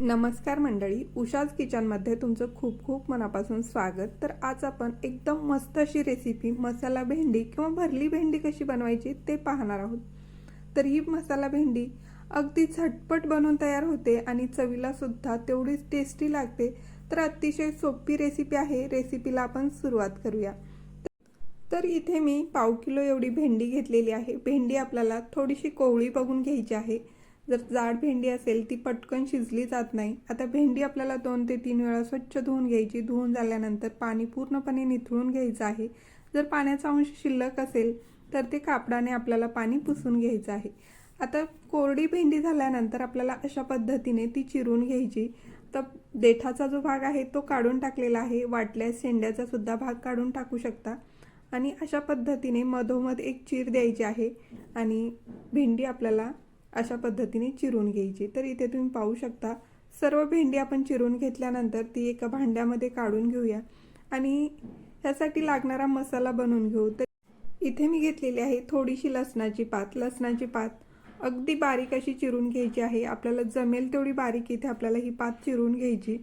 नमस्कार मंडळी उषाज किचनमध्ये तुमचं खूप खूप मनापासून स्वागत. तर आज आपण एकदम मस्त अशी रेसिपी मसाला भेंडी किंवा भरली भेंडी कशी बनवायची ते पाहणार आहोत. तर ही मसाला भेंडी अगदी झटपट बनवून तयार होते आणि चवीला सुद्धा तेवढीच टेस्टी लागते. तर अतिशय सोपी रेसिपी आहे. रेसिपीला आपण सुरुवात करूया. तर इथे मी पाव किलो एवढी भेंडी घेतलेली आहे. भेंडी आपल्याला थोडीशी कोवळी बघून घ्यायची आहे. जर जाड भेंडी असेल ती पटकन शिजली जात नाही. आता भेंडी आपल्याला दोन ते तीन वेळा स्वच्छ धुवून घ्यायची. धुवून झाल्यानंतर पाणी पूर्णपणे निथळून घ्यायचं आहे. जर पाण्याचा अंश शिल्लक असेल तर ते कापडाने आपल्याला पाणी पुसून घ्यायचं आहे. आता कोरडी भेंडी झाल्यानंतर आपल्याला अशा पद्धतीने ती चिरून घ्यायची. तर देठाचा जो भाग आहे तो काढून टाकलेला आहे. वाटल्यास शेंड्याचा सुद्धा भाग काढून टाकू शकता. आणि अशा पद्धतीने मधोमध एक चीर द्यायची आहे. आणि भेंडी आपल्याला अशा पद्धतीने चिरून घ्यायची. तर इथे तुम्ही पाहू शकता सर्व भेंडी आपण चिरून घेतल्यानंतर ती एका भांड्यामध्ये काढून घेऊया. आणि ह्यासाठी लागणारा मसाला बनवून घेऊ. तर इथे मी घेतलेली आहे थोडीशी लसणाची पात. लसणाची पात अगदी बारीक अशी चिरून घ्यायची आहे. आपल्याला जमेल तेवढी बारीक इथे आपल्याला ही पात चिरून घ्यायची.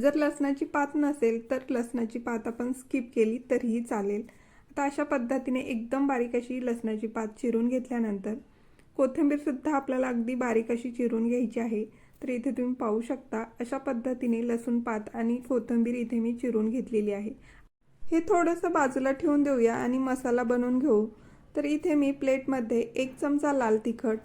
जर लसणाची पात नसेल तर लसणाची पात आपण स्किप केली तरीही चालेल. आता अशा पद्धतीने एकदम बारीक अशी लसणाची पात चिरून घेतल्यानंतर कोथिंबीरसुद्धा आपल्याला अगदी बारीक अशी चिरून घ्यायची आहे. तर इथे तुम्ही पाहू शकता अशा पद्धतीने लसूण पात आणि कोथिंबीर इथे मी चिरून घेतलेली आहे. हे थोडंसं बाजूला ठेवून देऊया आणि मसाला बनवून घेऊ. तर इथे मी प्लेटमध्ये एक चमचा लाल तिखट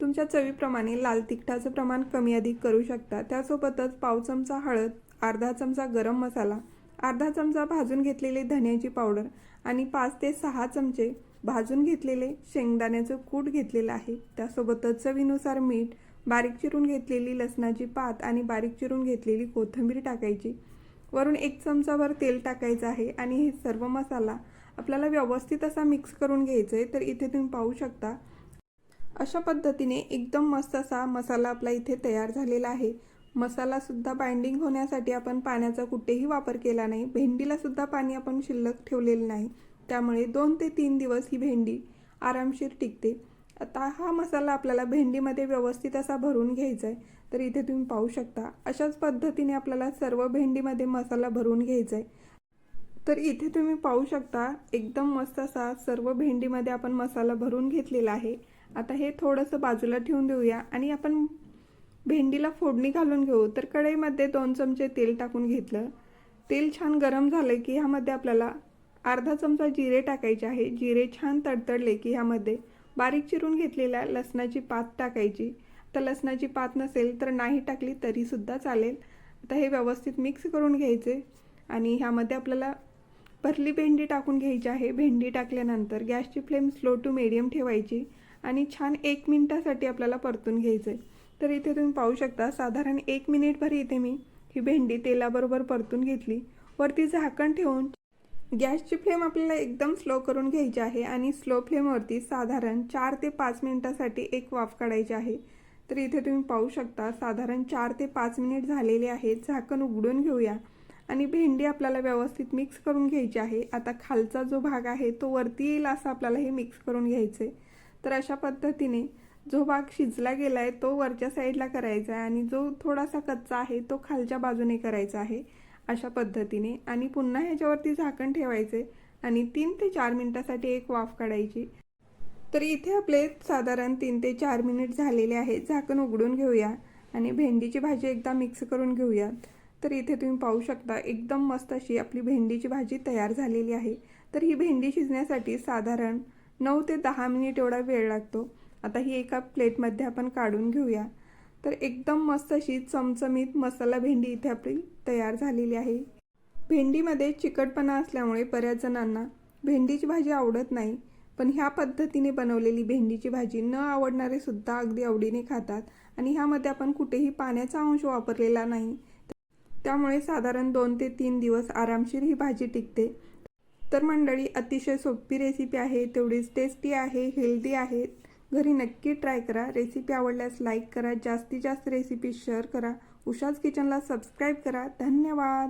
तुमच्या चवीप्रमाणे लाल तिखटाचं प्रमाण कमी अधिक करू शकता. त्यासोबतच पाव चमचा हळद अर्धा चमचा गरम मसाला अर्धा चमचा भाजून घेतलेली धन्याची पावडर आणि पाच ते सहा चमचे भाजून घेतलेले शेंगदाण्याचं कूट घेतलेलं आहे. त्यासोबतच चवीनुसार मीठ बारीक चिरून घेतलेली लसणाची पात आणि बारीक चिरून घेतलेली कोथिंबीर टाकायची. वरून एक चमचाभर तेल टाकायचं आहे आणि हे सर्व मसाला आपल्याला व्यवस्थित असा मिक्स करून घ्यायचा आहे तर इथे तुम्ही पाहू शकता. अशा पद्धतीने एकदम मस्त असा मसाला आपला इथे तयार झालेला आहे. मसालासुद्धा बाइंडिंग होण्यासाठी आपण पाण्याचा कुठेही वापर केला नाही. भेंडीला सुद्धा पाणी आपण शिल्लक ठेवलेलं नाही. त्यामुळे दोन ते तीन दिवस ही भेंडी आरामशीर टिकते. आता हा मसाला आपल्याला भेंडीमध्ये व्यवस्थित असा भरून घ्यायचा आहे तर इथे तुम्ही पाहू शकता अशाच पद्धतीने आपल्याला सर्व भेंडीमध्ये मसाला भरून घ्यायचा आहे तर इथे तुम्ही पाहू शकता एकदम मस्त असा सर्व भेंडीमध्ये आपण मसाला भरून घेतलेला आहे. आता हे थोडंसं बाजूला ठेवून देऊया आणि आपण भेंडीला फोडणी घालून घेऊ. तर कढईमध्ये दोन चमचे तेल टाकून घेतलं. तेल छान गरम झालं की ह्यामध्ये आपल्याला अर्धा चमचा जिरे टाकायचे आहे. जिरे छान तडतडले की ह्यामध्ये बारीक चिरून घेतलेल्या लसणाची पात टाकायची. तर लसणाची पात नसेल तर नाही टाकली तरीसुद्धा चालेल. आता हे व्यवस्थित मिक्स करून घ्यायचे. आणि ह्यामध्ये आपल्याला भरली भेंडी टाकून घ्यायची आहे. भेंडी टाकल्यानंतर गॅसची फ्लेम स्लो टू मिडियम ठेवायची. आणि छान एक मिनटासाठी आपल्याला परतून घ्यायचं आहे तर इथे तुम्ही पाहू शकता साधारण एक मिनिटभर इथे मी ही भेंडी तेलाबरोबर परतून घेतली. वरती झाकण ठेवून गॅसची फ्लेम आपल्याला एकदम स्लो करून घ्यायची आहे आणि स्लो फ्लेमवरती साधारण चार ते पाच मिनिटासाठी एक वाफ काढायची आहे. तर इथे तुम्ही पाहू शकता साधारण चार ते पाच मिनिट झालेले आहेत. झाकण उघडून घेऊया. आणि भेंडी आपल्याला व्यवस्थित मिक्स करून घ्यायची आहे. आता खालचा जो भाग आहे तो वरती येईल असं आपल्याला हे मिक्स करून घ्यायचं आहे तर अशा पद्धतीने जो भाग शिजला गेला आहे तो वरच्या साईडला करायचा आहे आणि जो थोडासा कच्चा आहे तो खालच्या बाजूने करायचा आहे अशा पद्धतीने. आणि पुन्हा ह्याच्यावरती झाकण ठेवायचे आणि तीन ते चार मिनटासाठी एक वाफ काढायची. तर इथे आपले साधारण तीन ते चार मिनिट झालेले आहेत. झाकण उघडून घेऊया आणि भेंडीची भाजी एकदा मिक्स करून घेऊयात तर इथे तुम्ही पाहू शकता एकदम मस्त अशी आपली भेंडीची भाजी तयार झालेली आहे. तर ही भेंडी शिजण्यासाठी साधारण नऊ ते दहा मिनिट एवढा वेळ लागतो. आता ही एका प्लेटमध्ये आपण काढून घेऊया. तर एकदम मस्त अशी चमचमीत मसाला भेंडी इथे आपली तयार झालेली आहे. भेंडीमध्ये चिकटपणा असल्यामुळे बऱ्याच जणांना भेंडीची भाजी आवडत नाही पण ह्या पद्धतीने बनवलेली भेंडीची भाजी न आवडणारे सुद्धा अगदी आवडीने खातात आणि ह्यामध्ये आपण कुठेही पाण्याचा अंश वापरलेला नाही. त्यामुळे साधारण दोन ते तीन दिवस आरामशीर ही भाजी टिकते. तर मंडळी अतिशय सोपी रेसिपी आहे तेवढीच टेस्टी आहे हेल्दी आहे. घरी नक्की ट्राय करा. रेसिपी आवडल्यास लाईक करा. जास्तीत जास्त रेसिपी शेअर करा. उषाच किचनला सबस्क्राईब करा. धन्यवाद.